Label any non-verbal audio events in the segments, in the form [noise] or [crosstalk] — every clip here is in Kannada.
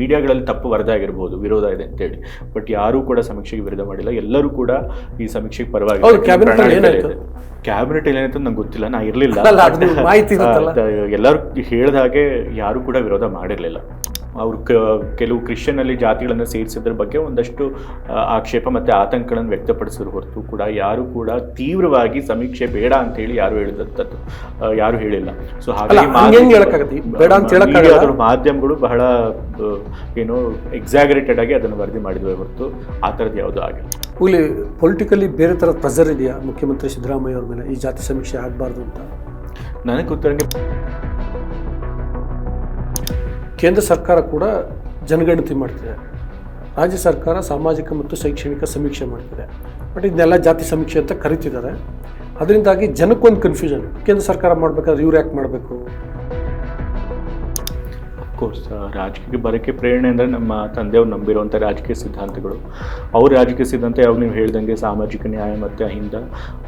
ಮೀಡಿಯಾಗಳಲ್ಲಿ ತಪ್ಪು ವರದಿ ಆಗಿರ್ಬೋದು ವಿರೋಧ ಇದೆ ಅಂತೇಳಿ. ಬಟ್ ಯಾರೂ ಕೂಡ ಸಮೀಕ್ಷೆಗೆ ವಿರೋಧ ಮಾಡಿಲ್ಲ. ಎಲ್ಲರೂ ಕೂಡ ಈ ಸಮೀಕ್ಷೆಗೆ ಪರವಾಗಿ ಕ್ಯಾಬಿನೆಟ್ ಏನಾಯ್ತು ನಂಗೆ ಗೊತ್ತಿಲ್ಲ ನಾ ಇರಲಿಲ್ಲ. [laughs] [laughs] ಮಾಹಿತಿ. ಎಲ್ಲರೂ ಹೇಳಿದ ಹಾಗೆ ಯಾರು ಕೂಡ ವಿರೋಧ ಮಾಡಿರಲಿಲ್ಲ. ಅವರು ಕೆಲವು ಕ್ರಿಶ್ಚಿಯನ್ನಲ್ಲಿ ಜಾತಿಗಳನ್ನು ಸೇರಿಸಿದ್ರ ಬಗ್ಗೆ ಒಂದಷ್ಟು ಆಕ್ಷೇಪ ಮತ್ತು ಆತಂಕಗಳನ್ನು ವ್ಯಕ್ತಪಡಿಸಿದ್ರು ಹೊರತು ಕೂಡ. ಯಾರು ಕೂಡ ತೀವ್ರವಾಗಿ ಸಮೀಕ್ಷೆ ಬೇಡ ಅಂತ ಹೇಳಿ ಯಾರು ಹೇಳಿದಂಥದ್ದು ಯಾರು ಹೇಳಿಲ್ಲ. ಸೊ ಹಾಗಾಗಿ? ಮಾಧ್ಯಮಗಳು ಬಹಳ ಏನು ಎಕ್ಸಾಗರೇಟೆಡ್ ಆಗಿ ಅದನ್ನು ವರದಿ ಮಾಡಿದ್ವಿ ಹೊರತು. ಆ ಥರದ್ದು ಯಾವುದೂ ಆಗಿಲ್ಲ. ಇಲ್ಲಿ ಪೊಲಿಟಿಕಲಿ ಬೇರೆ ಥರದ ಪ್ರೆಸರ್ ಇದೆಯಾ? ಮುಖ್ಯಮಂತ್ರಿ ಸಿದ್ದರಾಮಯ್ಯ ಅವ್ರ ಮೇಲೆ ಈ ಜಾತಿ ಸಮೀಕ್ಷೆ ಆಗಬಾರ್ದು ಅಂತ. ನನಗೆ ಗೊತ್ತಿರಂಗೆ ಕೇಂದ್ರ ಸರ್ಕಾರ ಕೂಡ ಜನಗಣತಿ ಮಾಡ್ತಿದೆ. ರಾಜ್ಯ ಸರ್ಕಾರ ಸಾಮಾಜಿಕ ಮತ್ತು ಶೈಕ್ಷಣಿಕ ಸಮೀಕ್ಷೆ ಮಾಡ್ತಿದೆ. ಬಟ್ ಇದನ್ನೆಲ್ಲ ಜಾತಿ ಸಮೀಕ್ಷೆ ಅಂತ ಕರಿತಿದ್ದಾರೆ. ಅದರಿಂದಾಗಿ ಜನಕ್ಕೊಂದು ಕನ್ಫ್ಯೂಷನ್ ಕೇಂದ್ರ ಸರ್ಕಾರ ಮಾಡಬೇಕಾದ್ರೆ ಇವ್ರು ಯಾಕೆ ಮಾಡಬೇಕು? ಕೋರ್ಸ್ ರಾಜಕೀಯಕ್ಕೆ ಬರೋಕ್ಕೆ ಪ್ರೇರಣೆ ಅಂದರೆ ನಮ್ಮ ತಂದೆಯವ್ರು ನಂಬಿರುವಂಥ ರಾಜಕೀಯ ಸಿದ್ಧಾಂತಗಳು. ಅವ್ರ ರಾಜಕೀಯ ಸಿದ್ಧಾಂತ ಯಾವಾಗ ನೀವು ಹೇಳ್ದಂಗೆ ಸಾಮಾಜಿಕ ನ್ಯಾಯ ಮತ್ತು ಅಹಿಂದ,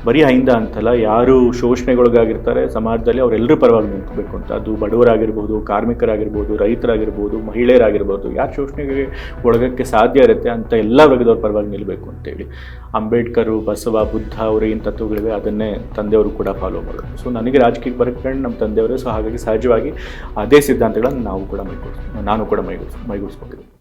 ಬರೀ ಅಹಿಂದ ಅಂತಲ್ಲ, ಯಾರು ಶೋಷಣೆಗೊಳಗಾಗಿರ್ತಾರೆ, ಸಮಾಜದಲ್ಲಿ ಅವರೆಲ್ಲರೂ ಪರವಾಗಿ ನಿಂತ್ಬೇಕು ಅಂತ. ಅದು ಬಡವರಾಗಿರ್ಬೋದು, ಕಾರ್ಮಿಕರಾಗಿರ್ಬೋದು, ರೈತರಾಗಿರ್ಬೋದು, ಮಹಿಳೆಯರಾಗಿರ್ಬೋದು, ಯಾರು ಶೋಷಣೆಗೆ ಒಳಗಕ್ಕೆ ಸಾಧ್ಯ ಇರುತ್ತೆ ಅಂತ ಎಲ್ಲ ವರ್ಗದವ್ರ ಪರವಾಗಿ ನಿಲ್ಲಬೇಕು ಅಂತೇಳಿ. ಅಂಬೇಡ್ಕರು, ಬಸವ, ಬುದ್ಧ ಅವರು ಏನು ತತ್ವಗಳಿವೆ ಅದನ್ನೇ ತಂದೆಯವರು ಕೂಡ ಫಾಲೋ ಮಾಡೋದು. ಸೊ ನನಗೆ ರಾಜಕೀಯಕ್ಕೆ ಬರೋಕ್ಕೆ ನಮ್ಮ ತಂದೆಯವರು. ಸೊ ಹಾಗಾಗಿ ಸಹಜವಾಗಿ ಅದೇ ಸಿದ್ಧಾಂತಗಳನ್ನು ನಾವು ಕೂಡ ಮೈಗೂಡಿಸ್ ನಾನು ಕೂಡ ಮೈಗೂಡಿಸ್ ಮೈಗೂಡಿಸ್ಕೊಂಡಿದ್ದೀನಿ.